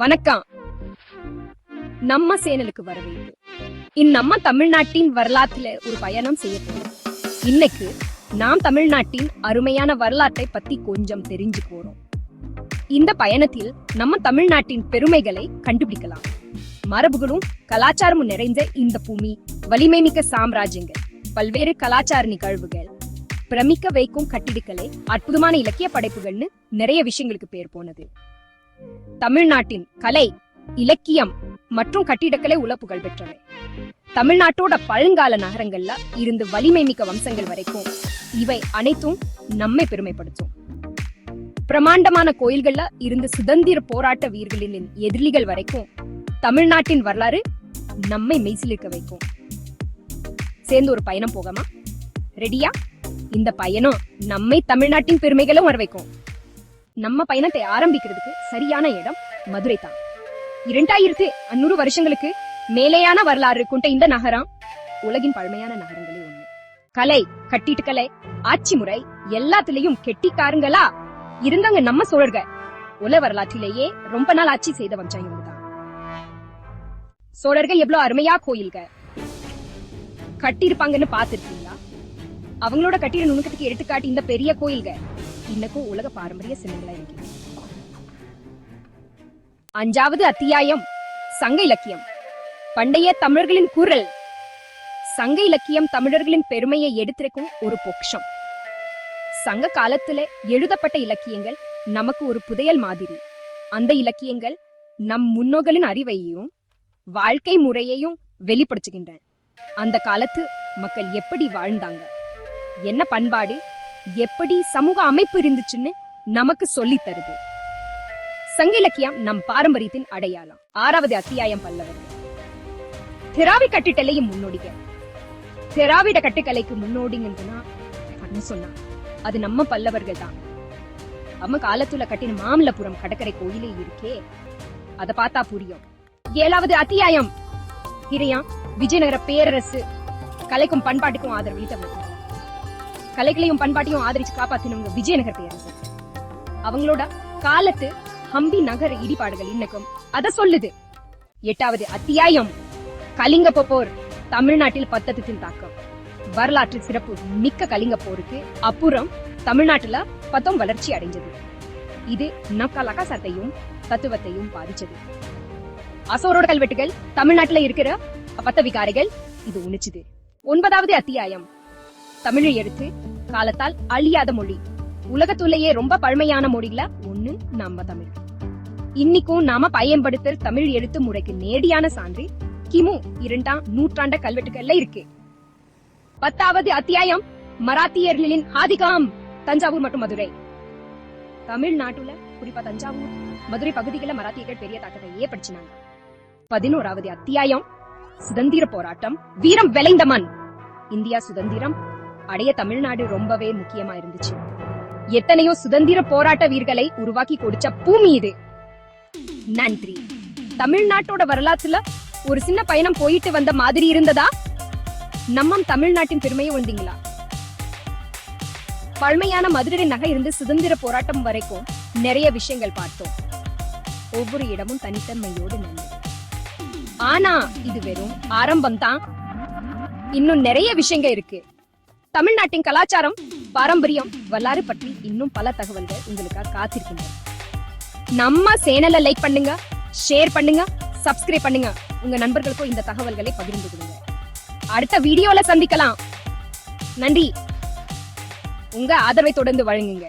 வணக்கம். நம்ம சேனலுக்கு வரவேற்பு. இந்நம்ம தமிழ்நாட்டின் வரலாற்றுல ஒரு பயணம் செய்ய போறோம் இன்னைக்கு நாம் தமிழ்நாட்டின் அருமையான வரலாற்றை பத்தி கொஞ்சம் தெரிஞ்சு போறோம். இந்த பயணத்தில் நம்ம தமிழ்நாட்டின் பெருமைகளை கண்டுபிடிக்கலாம். மரபுகளும் கலாச்சாரமும் நிறைந்த இந்த பூமி வலிமை மிக்க சாம்ராஜ்யங்கள் பல்வேறு கலாச்சார நிகழ்வுகள் பிரமிக்க வைக்கும் கட்டிடக்கலை அற்புதமான இலக்கிய படைப்புகள்னு நிறைய விஷயங்களுக்கு பேர் போனது. தமிழ்நாட்டின் கலை இலக்கியம் மற்றும் கட்டிடக்கலை உல புகழ் பெற்றவை. தமிழ்நாட்டோட பழங்கால நகரங்கள்ல இருந்து வலிமை மிக்க வம்சங்கள் வரைக்கும் இவை அனைத்தும் நம்மை பெருமைப்படுத்தும். பிரமாண்டமான கோயில்கள்ல இருந்து சுதந்திர போராட்ட வீரர்களின் எதிரிகள் வரைக்கும் தமிழ்நாட்டின் வரலாறு நம்மை மெய்சிலிருக்க வைக்கும். சேர்ந்து ஒரு பயணம் போகமா? ரெடியா இந்த பயணம் நம்மை தமிழ்நாட்டின் பெருமைகளும் வர வைக்கும் நம்ம பயணத்தை ஆரம்பிக்கிறதுக்கு சரியான இடம் மதுரை தான். இரண்டாயிரத்து அந்நூறு வருஷங்களுக்கு மேலேயான வரலாறு கொண்ட இந்த நகரம் உலகின் பழமையான நகரங்களே ஒண்ணு. கலை கட்டிடக்கலை ஆட்சி முறை எல்லாத்துலயும் கெட்டிக்காரங்களா இருந்தாங்க நம்ம சோழர்கள். உல வரலாற்றிலேயே ரொம்ப நாள் ஆட்சி செய்த வம்சம் தான் சோழர்கள் எவ்வளவு அருமையா கோயில்க கட்டியிருப்பாங்கன்னு பாத்திருக்கீங்களா அவங்களோட கட்டிட நுணுக்கத்துக்கு எடுத்துக்காட்டி இந்த பெரிய கோயில்க இன்னக்கும் உலக பாரம்பரிய சின்னங்களா இருக்கு அஞ்சாவது அத்தியாயம் சங்க இலக்கியம். பண்டைய தமிழர்களின் குரல் சங்க இலக்கியம் தமிழர்களின் பெருமையை எடுத்திருக்கும் ஒரு பொக்ஷம் சங்க காலத்துல எழுதப்பட்ட இலக்கியங்கள் நமக்கு ஒரு புதையல் மாதிரி. அந்த இலக்கியங்கள் நம் முன்னோர்களின் அறிவையும் வாழ்க்கை முறையையும் வெளிப்படுத்துகின்றன. அந்த காலத்து மக்கள் எப்படி வாழ்ந்தாங்க? என்ன பண்பாடு? எப்படி சமூக அமைப்பு இருந்துச்சுன்னு நமக்கு சொல்லி தருது. சங்க இலக்கியம் நம் பாரம்பரியத்தின் அடையாளம். ஆறாவது அத்தியாயம் பல்லவர். திராவி கட்டிட்டலையும் முன்னோடிகள் திராவிட கட்டுக்கலைக்கு முன்னோடிங்கன்னா சொன்னா அது நம்ம பல்லவர்கள் தான். நம்ம காலத்துல கட்டின மாமல்லபுரம் கடற்கரை கோயிலே இருக்கே. அத பார்த்தா புரியும். ஏழாவது அத்தியாயம். இறையா விஜயநகர பேரரசு. கலைக்கும் பண்பாட்டுக்கும் ஆதரவளித்தவர் கலைகளையும் பண்பாட்டையும் ஆதரிச்சு காப்பாத்தினவங்க விஜயநகர் பேரரசு அவங்களோட காலத்து ஹம்பி நகர இடிபாடுகள் இன்னக்கும். அத சொல்லுது. எட்டாவது அத்தியாயம். கலிங்க போர் தமிழ்நாட்டில் பத்தத்தின் தாக்கம். வரலாற்று சிறப்பு மிக்க கலிங்க போருக்கு அப்புறம் தமிழ்நாட்டுல பத்தம் வளர்ச்சி அடைஞ்சது. இது நம் கலாச்சாரத்தையும் தத்துவத்தையும் பாதிச்சது. அசோரோட கல்வெட்டுகள் தமிழ்நாட்டுல இருக்கிற பத்த விகாரைகள் இது உணிச்சுது. ஒன்பதாவது அத்தியாயம். தமிழை எடுத்து காலத்தால் அழியாத மொழி. உலகத்துலயே ரொம்ப பழமையான மொழிகள ஒண்ணு நம்ம தமிழ். இன்னைக்கும் நாம பயன்படுத்தல் தமிழ் எழுத்து முறைக்கு நேடியான சான்று கிமு இரண்டாம் நூற்றாண்ட கல்வெட்டுகள்ல இருக்கு. பத்தாவது அத்தியாயம் மராத்தியர்களின் ஆதிக்கம் தஞ்சாவூர் மற்றும் மதுரை. தமிழ்நாட்டுல குறிப்பா தஞ்சாவூர் மதுரை பகுதிகளில் மராத்தியர்கள் பெரிய தாக்கத்தை ஏற்படுத்தினாங்க பதினோராவது அத்தியாயம் சுதந்திர போராட்டம் வீரம் விளைந்த மண். இந்தியா சுதந்திரம் அடைய தமிழ்நாடு ரொம்பவே முக்கியமா இருந்துச்சு எத்தனையோ சுதந்திர போராட்ட வீரர்களை உருவாக்கி கொடுத்த பூமி இது. நன்றி. தமிழ்நாட்டோட வரலாற்றுல ஒரு சின்ன பயணம் போயிட்டு வந்த மாதிரி இருந்ததா? நம்ம தமிழ்நாட்டின் பெருமையை உணர்ந்தீங்களா? பழமையான மதுரை நகை இருந்து சுதந்திர போராட்டம் வரைக்கும் நிறைய விஷயங்கள் பார்த்தோம். ஒவ்வொரு இடமும் தனித்தன்மையோடு நன்றி ஆனா இது வெறும் ஆரம்பம் தான் இன்னும் நிறைய விஷயங்கள் இருக்கு. தமிழ்நாட்டின் கலாச்சாரம் பாரம்பரியம் வரலாறு பற்றி இன்னும் பல தகவல்கள் உங்களுக்காக காத்திருக்கின்றன. நம்ம சேனலை லைக் பண்ணுங்க ஷேர் பண்ணுங்க சப்ஸ்கிரைப் பண்ணுங்க. உங்க நண்பர்களுக்கும் இந்த தகவல்களை பகிர்ந்து கொடுங்க. அடுத்த வீடியோல சந்திக்கலாம். நன்றி. உங்க ஆதரவை தொடர்ந்து வழங்குங்க.